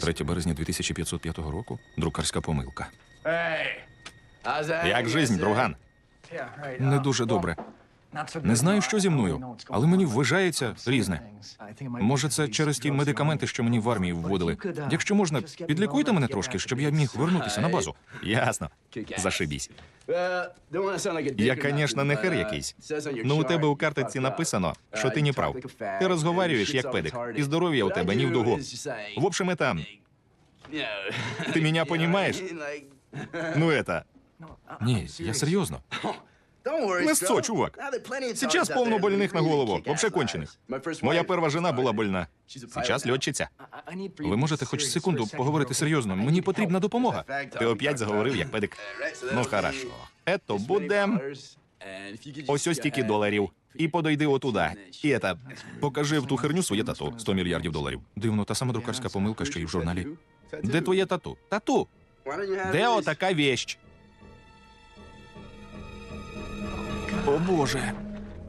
3 березня 2505 року. Друкарська помилка. Як жизнь, друган? Не дуже добре. Не знаю, що зі мною, але мені вважається різне. Може, це через ті медикаменти, що мені в армії вводили. Якщо можна, підлікуйте мене трошки, щоб я міг вернутися на базу. Ясно. Зашибісь. Я, звісно, не хер якийсь. Ну, у тебе у картиці написано, що ти не прав. Ти розговарюєш як педик, і здоров'я у тебе ні в дугу. В общем, это... Ти мене понімаєш? Ну, это... Ні, я серйозно. Не чувак. Сейчас повно больних на голову, вообще кончених. Моя перша жена була больна. Сейчас льотчиця. Ви можете хоч секунду поговорити серйозно. Мені потрібна допомога. Ти опять заговорив як педик. Ну, хорошо. Ето буде ось ось стільки доларів. І подойди отуда. І это, Покажи в ту херню своє тату. 100 мільярдів доларів. Дивно, та сама друкарська помилка, що і в журналі. Де твоє тату? Тату! де отака вещь? О Боже!